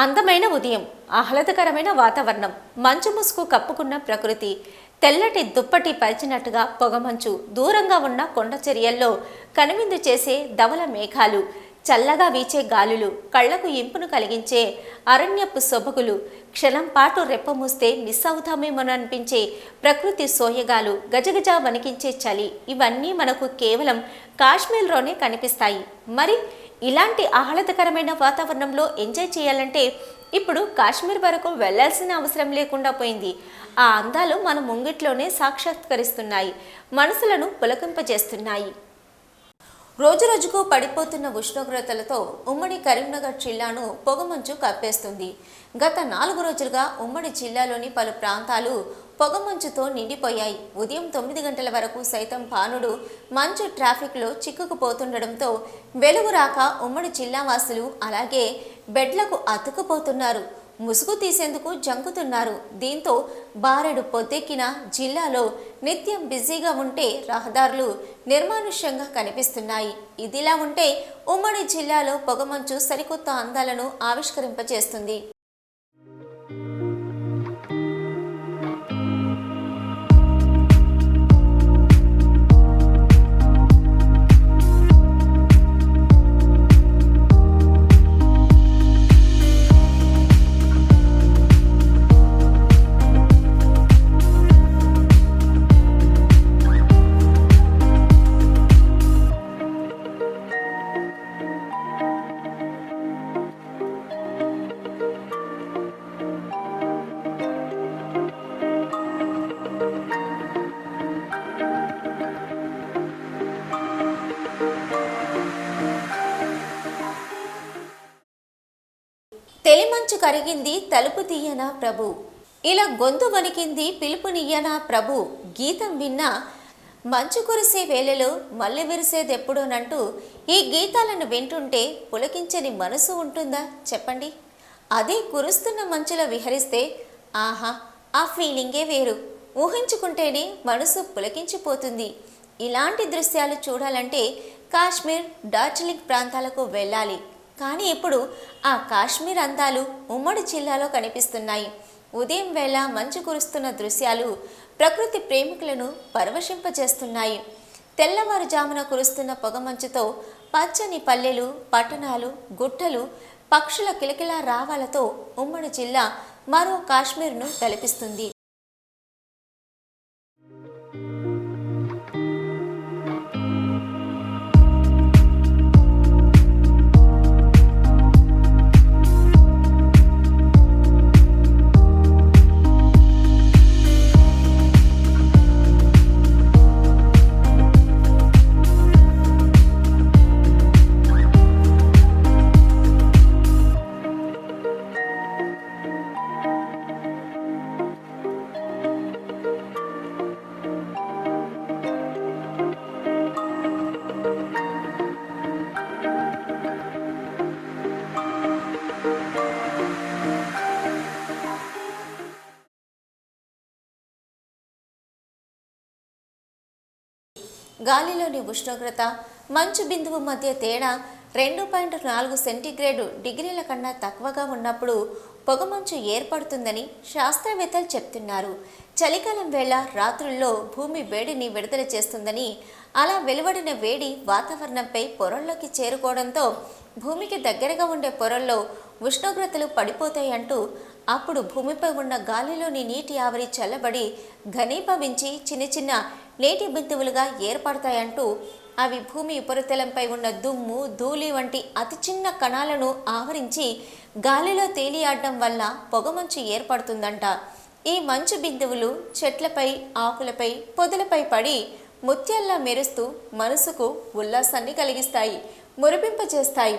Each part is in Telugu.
అందమైన ఉదయం ఆహ్లాదకరమైన వాతావరణం మంచు ముసుగు కప్పుకున్న ప్రకృతి తెల్లటి దుప్పటి పరిచినట్టుగా పొగమంచు దూరంగా ఉన్న కొండ చర్యల్లో కనువిందు చేసే ధవల మేఘాలు చల్లగా వీచే గాలులు కళ్ళకు ఇంపును కలిగించే అరణ్యపు సొబగులు క్షణం పాటు రెప్పమూస్తే మిస్ అవుతామేమోననిపించే ప్రకృతి సోయగాలు గజగజ వణికించే చలి ఇవన్నీ మనకు కేవలం కాశ్మీర్లోనే కనిపిస్తాయి. మరి ఇలాంటి ఆహ్లాదకరమైన వాతావరణంలో ఎంజాయ్ చేయాలంటే ఇప్పుడు కాశ్మీర్ వరకు వెళ్ళాల్సిన అవసరం లేకుండా పోయింది. ఆ అందాలు మన ముంగిట్లోనే సాక్షాత్కరిస్తున్నాయి. మనసులను పులకింపజేస్తున్నాయి. రోజురోజుకు పడిపోతున్న ఉష్ణోగ్రతలతో ఉమ్మడి కరీంనగర్ జిల్లాను పొగమంచు కప్పేస్తుంది. గత నాలుగు రోజులుగా ఉమ్మడి జిల్లాలోని పలు ప్రాంతాలు పొగమంచుతో నిండిపోయాయి. ఉదయం తొమ్మిది గంటల వరకు సైతం పానుడు మంచు ట్రాఫిక్లో చిక్కుకుపోతుండడంతో వెలుగు రాక ఉమ్మడి జిల్లా వాసులు అలాగే బెడ్లకు అతుక్కుపోతున్నారు. ముసుగు తీసేందుకు జంకుతున్నారు. దీంతో బారెడు పొద్దెక్కిన జిల్లాలో నిత్యం బిజీగా ఉంటే రహదారులు నిర్మానుష్యంగా కనిపిస్తున్నాయి. ఇదిలా ఉంటే ఉమ్మడి జిల్లాలో పొగమంచు సరికొత్త అందాలను ఆవిష్కరింపజేస్తుంది. కరిగింది తలుపు తీయనా ప్రభు? ఇలా గొంతు వణికింది పిలుపునియ్యనా ప్రభు? గీతం విన్నా మంచు కురిసే వేళలో మళ్ళీ విరిసేదెప్పుడోనంటూ ఈ గీతాలను వింటుంటే పులకించని మనసు ఉంటుందా? చెప్పండి. అదే కురుస్తున్న మంచులో విహరిస్తే ఆహా ఆ ఫీలింగే వేరు. ఊహించుకుంటేనే మనసు పులకించిపోతుంది. ఇలాంటి దృశ్యాలు చూడాలంటే కాశ్మీర్ డార్జిలింగ్ ప్రాంతాలకు వెళ్ళాలి. కానీ ఇప్పుడు ఆ కాశ్మీర్ అందాలు ఉమ్మడి జిల్లాలో కనిపిస్తున్నాయి. ఉదయం వేళ మంచు కురుస్తున్న దృశ్యాలు ప్రకృతి ప్రేమికులను పరవశింపజేస్తున్నాయి. తెల్లవారుజామున కురుస్తున్న పొగమంచుతో పచ్చని పల్లెలు పట్టణాలు గుట్టలు పక్షుల కిలకిల రావాలతో ఉమ్మడి జిల్లా మరో కాశ్మీర్ను తలపిస్తుంది. గాలిలోని ఉష్ణోగ్రత మంచు బిందువు మధ్య తేడా రెండు పాయింట్ నాలుగు సెంటీగ్రేడు డిగ్రీల కన్నా తక్కువగా ఉన్నప్పుడు పొగమంచు ఏర్పడుతుందని శాస్త్రవేత్తలు చెప్తున్నారు. చలికాలం వేళ రాత్రుల్లో భూమి వేడిని విడుదల చేస్తుందని అలా వెలువడిన వేడి వాతావరణంపై పొరల్లోకి చేరుకోవడంతో భూమికి దగ్గరగా ఉండే పొరల్లో ఉష్ణోగ్రతలు పడిపోతాయంటూ అప్పుడు భూమిపై ఉన్న గాలిలోని నీటి ఆవిరి చల్లబడి ఘనీభవించి చిన్న చిన్న లేటి బిందువులుగా ఏర్పడతాయంటూ అవి భూమి ఉపరితలంపై ఉన్న దుమ్ము ధూళి వంటి అతి చిన్న కణాలను ఆవరించి గాలిలో తేలియాడడం వల్ల పొగమంచు ఏర్పడుతుందంట. ఈ మంచు బిందువులు చెట్లపై ఆకులపై పొదలపై పడి ముత్యాల్లా మెరుస్తూ మనసుకు ఉల్లాసాన్ని కలిగిస్తాయి మురిపింపచేస్తాయి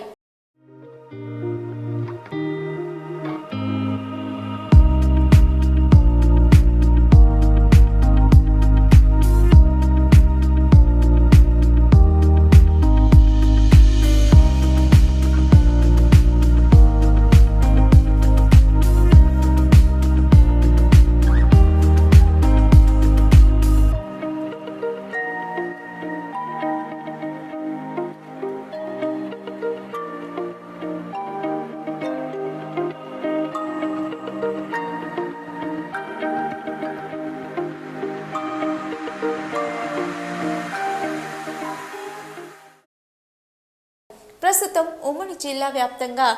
ఉమ్మడి జిల్లా వ్యాప్తంగా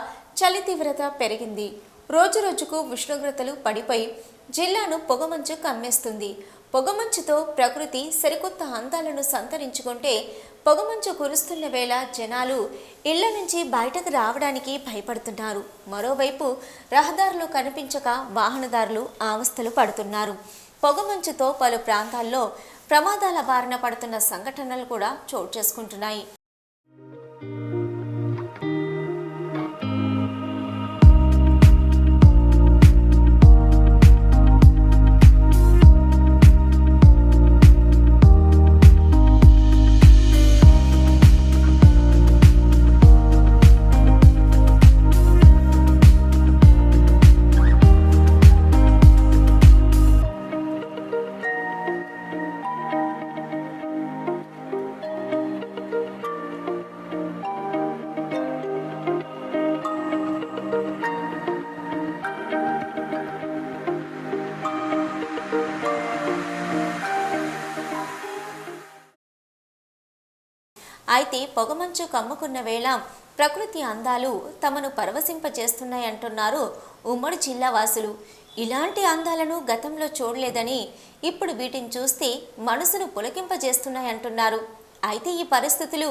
చలి తీవ్రత పెరిగింది. రోజురోజుకు ఉష్ణోగ్రతలు పడిపోయి జిల్లాను పొగమంచు కమ్మేస్తుంది. పొగమంచుతో ప్రకృతి సరికొత్త అందాలను సంతరించుకుంటే పొగమంచు కురుస్తున్న వేళ జనాలు ఇళ్ళ నుంచి బయటకు రావడానికి భయపడుతున్నారు. మరోవైపు రహదారులు కనిపించక వాహనదారులు ఆవస్థలు పడుతున్నారు. పొగమంచుతో పలు ప్రాంతాల్లో ప్రమాదాల బారిన పడుతున్న సంఘటనలు కూడా చోటు చేసుకుంటున్నాయి. అయితే పొగమంచు కమ్ముకున్న వేళ ప్రకృతి అందాలు తమను పరవశింపజేస్తున్నాయంటున్నారు ఉమ్మడి జిల్లా వాసులు. ఇలాంటి అందాలను గతంలో చూడలేదని ఇప్పుడు వీటిని చూస్తే మనసును పులకింపజేస్తున్నాయంటున్నారు. అయితే ఈ పరిస్థితులు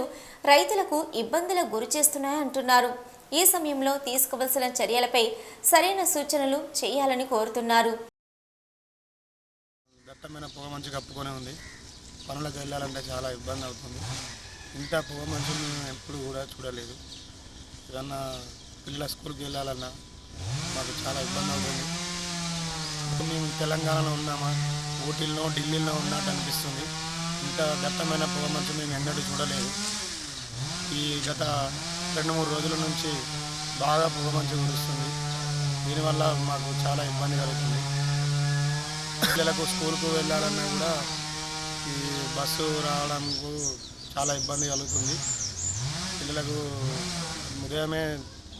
రైతులకు ఇబ్బందులకు గురి చేస్తున్నాయంటున్నారు. ఈ సమయంలో తీసుకోవలసిన చర్యలపై సరైన సూచనలు చేయాలని కోరుతున్నారు. దట్టమైన పొగ మంచి కప్పుకొని ఉంది. పనులకు వెళ్ళాలంటే చాలా ఇబ్బంది అవుతుంది. ఇంత పొగ మంచు మేము ఎప్పుడు కూడా చూడలేదు. ఏదన్నా పిల్లల స్కూల్కి వెళ్ళాలన్నా మాకు చాలా ఇబ్బంది అవుతుంది. ఇప్పుడు మేము తెలంగాణలో ఉన్నామా? ఊటీల్లో ఢిల్లీలో ఉన్నట్టు అనిపిస్తుంది. ఇంత దట్టమైన పొగ మంచు మేము ఎన్నడూ చూడలేదు. ఈ గత రెండు మూడు రోజుల నుంచి బాగా పొగ మంచు కురుస్తుంది దీనివల్ల మాకు చాలా ఇబ్బంది కలుగుతుంది. పిల్లలకు స్కూల్కు వెళ్ళాలన్నా కూడా ఈ బస్సు రావడానికి చాలా ఇబ్బంది కలుగుతుంది. పిల్లలకు ఉదయమే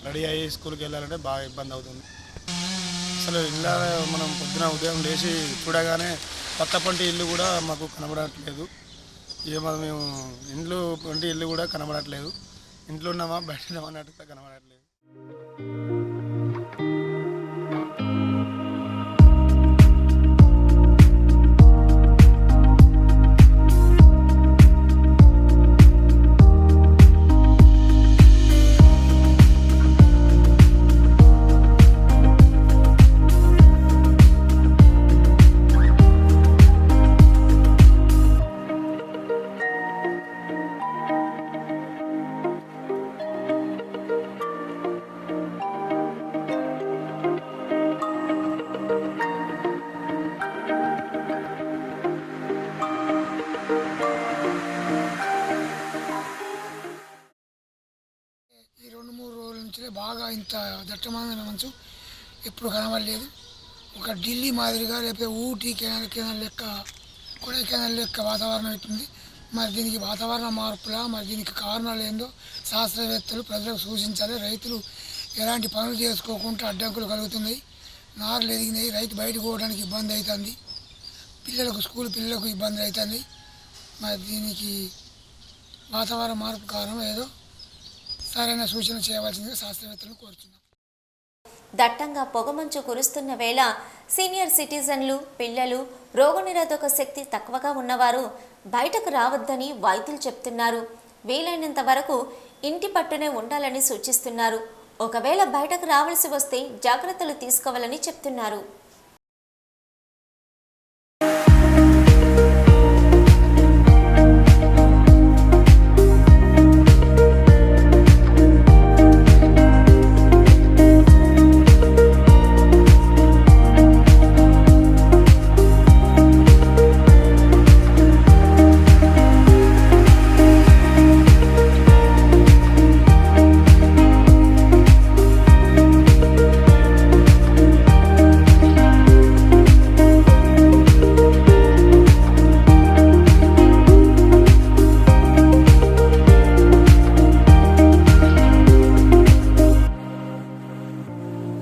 రెడీ అయ్యి స్కూల్కి వెళ్ళాలంటే బాగా ఇబ్బంది అవుతుంది. అసలు ఇళ్ళ మనం పొద్దున ఉదయం లేచి చూడగానే కొత్త పంటి ఇల్లు కూడా మాకు కనబడట్లేదు. ఏమో మేము ఇండ్లు పంటి ఇల్లు కూడా కనబడట్లేదు. ఇంట్లో ఉన్నామా? బయట ఉన్నామా? అన్నట్టుగా కనబడట్లేదు. మూడు బాగా ఇంత దట్టమైన మంచు ఎప్పుడు కనబడలేదు. ఒక ఢిల్లీ మాదిరిగా లేకపోతే ఊటీ కెనాల్ కెనాల్ లెక్క కొడైకెనాల్ లెక్క వాతావరణం అవుతుంది మరి దీనికి వాతావరణ మార్పుల మరి దీనికి కారణాలు ఏందో శాస్త్రవేత్తలు ప్రజలకు సూచించాలి. రైతులు ఎలాంటి పనులు చేసుకోకుండా అడ్డంకులు కలుగుతున్నాయి. నారులు ఎదిగినాయి రైతు బయటకు పోవడానికి ఇబ్బంది అవుతుంది పిల్లలకు స్కూల్ పిల్లలకు ఇబ్బంది అవుతుంది మరి దీనికి వాతావరణ మార్పు కారణం ఏదో సరైన సూచన చేయవలసిందిగా శాస్త్రవేత్తలను కోరుతున్నాం దట్టంగా పొగమంచు కురుస్తున్న వేళ సీనియర్ సిటిజన్లు పిల్లలు రోగనిరోధక శక్తి తక్కువగా ఉన్నవారు బయటకు రావద్దని వైద్యులు చెప్తున్నారు. వీలైనంత వరకు ఇంటి పట్టునే ఉండాలని సూచిస్తున్నారు. ఒకవేళ బయటకు రావాల్సి వస్తే జాగ్రత్తలు తీసుకోవాలని చెప్తున్నారు.